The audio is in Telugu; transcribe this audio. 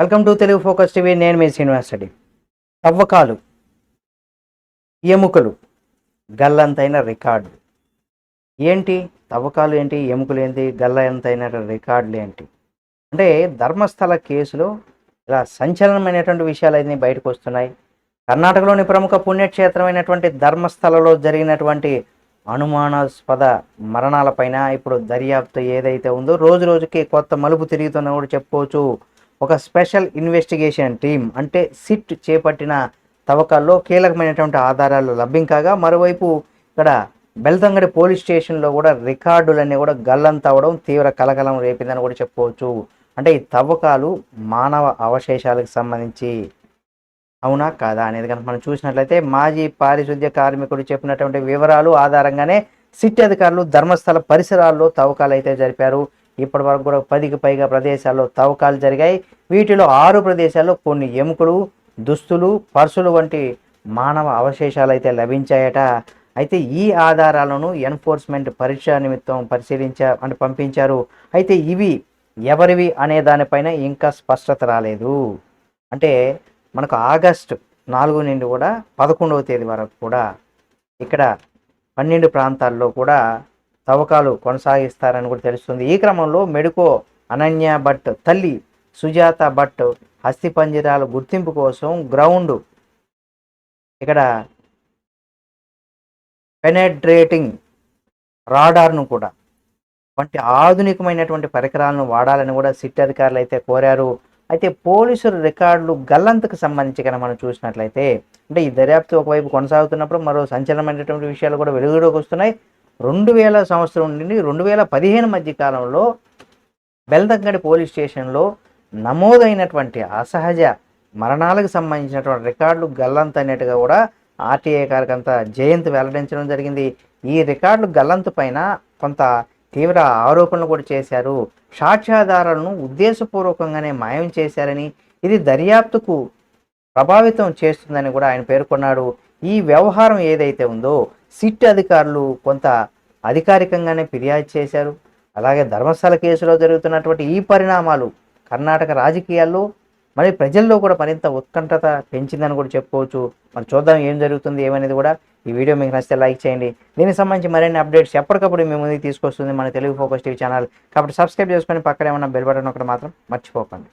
Welcome to Telugu focus TV. నేను మీ శ్రీనివాస్ రెడ్డి. తవ్వకాలు ఎముకలు గల్లంతైన రికార్డు. ఏంటి? తవ్వకాలు ఏంటి? ఎముకలు ఏంటి? గల్ల ఎంతైన రికార్డులు ఏంటి? అంటే ధర్మస్థల కేసులో ఇలా సంచలనమైనటువంటి విషయాలు అయితే బయటకు వస్తున్నాయి. కర్ణాటకలోని ప్రముఖ పుణ్యక్షేత్రమైనటువంటి ధర్మస్థలలో జరిగినటువంటి అనుమానాస్పద మరణాలపైన ఇప్పుడు దర్యాప్తు ఏదైతే ఉందో రోజు రోజుకి కొత్త మలుపు తిరుగుతున్నా కూడా చెప్పుకోవచ్చు. ఒక స్పెషల్ ఇన్వెస్టిగేషన్ టీం అంటే సిట్ చేపట్టిన తవ్వకాల్లో కీలకమైనటువంటి ఆధారాలు లభ్యం కాగా మరోవైపు ఇక్కడ బెల్తంగడి పోలీస్ స్టేషన్లో కూడా రికార్డులన్నీ కూడా గల్లంతవడం తీవ్ర కలకలం రేపిందని కూడా చెప్పుకోవచ్చు. అంటే ఈ తవ్వకాలు మానవ అవశేషాలకు సంబంధించి అవునా కాదా అనేది కనుక మనం చూసినట్లయితే మాజీ పారిశుద్ధ్య కార్మికుడు చెప్పినటువంటి వివరాలు ఆధారంగానే సిట్ అధికారులు ధర్మస్థల పరిసరాల్లో తవ్వకాలు అయితే జరిపారు. ఇప్పటి వరకు కూడా పదికి పైగా ప్రదేశాల్లో తవ్వకాలు జరిగాయి. వీటిలో ఆరు ప్రదేశాల్లో కొన్ని ఎముకలు దుస్తులు పర్సులు వంటి మానవ అవశేషాలు అయితే లభించాయట. అయితే ఈ ఆధారాలను ఎన్ఫోర్స్మెంట్ పరీక్ష నిమిత్తం పరిశీలించా అంటే పంపించారు. అయితే ఇవి ఎవరివి అనే దానిపైన ఇంకా స్పష్టత రాలేదు. అంటే మనకు ఆగస్టు నాలుగు నుండి కూడా పదకొండవ తేదీ వరకు కూడా ఇక్కడ పన్నెండు ప్రాంతాల్లో కూడా తవ్వకాలు కొనసాగిస్తారని కూడా తెలుస్తుంది. ఈ క్రమంలో మెడుకో అనన్య భట్ తల్లి సుజాత భట్ అస్థిపంజరాల గుర్తింపు కోసం గ్రౌండ్ ఇక్కడ పెనెట్రేటింగ్ రాడార్ను కూడా వంటి ఆధునికమైనటువంటి పరికరాలను వాడాలని కూడా సిట్ అధికారులు అయితే కోరారు. అయితే పోలీసుల రికార్డులు గల్లంతకు సంబంధించి కనుక మనం చూసినట్లయితే అంటే ఈ దర్యాప్తు ఒకవైపు కొనసాగుతున్నప్పుడు మరో సంచలనమైనటువంటి విషయాలు కూడా వెలుగులోకి వస్తున్నాయి. రెండు వేల సంవత్సరం నుండి రెండు వేల పదిహేను మధ్య కాలంలో బెల్దంగడి పోలీస్ స్టేషన్లో నమోదైనటువంటి అసహజ మరణాలకు సంబంధించినటువంటి రికార్డులు గల్లంతనేట్టుగా కూడా ఆర్టీఐ కార్యకంత జయంత్ వెల్లడించడం జరిగింది. ఈ రికార్డులు గల్లంతు పైన కొంత తీవ్ర ఆరోపణలు కూడా చేశారు. సాక్ష్యాధారాలను ఉద్దేశపూర్వకంగానే మాయం చేశారని ఇది దర్యాప్తుకు ప్రభావితం చేస్తుందని కూడా ఆయన పేర్కొన్నాడు. ఈ వ్యవహారం ఏదైతే ఉందో సిట్ అధికారులు కొంత అధికారికంగానే ఫిర్యాదు చేశారు. అలాగే ధర్మస్థల కేసులో జరుగుతున్నటువంటి ఈ పరిణామాలు కర్ణాటక రాజకీయాల్లో మరి ప్రజల్లో కూడా మరింత ఉత్కంఠత పెంచిందని కూడా చెప్పుకోవచ్చు. మరి చూద్దాం ఏం జరుగుతుంది ఏమనేది కూడా ఈ వీడియో మీకు నచ్చితే లైక్ చేయండి. దీనికి సంబంధించి మరిన్ని అప్డేట్స్ ఎప్పటికప్పుడు మీ ముందుకు తీసుకొస్తుంది మన తెలుగు ఫోకస్ టీవీ ఛానల్. కాబట్టి సబ్స్క్రైబ్ చేసుకొని పక్కన ఏమన్నా బెల్ బటన్ ఒకటి మాత్రం మర్చిపోకండి.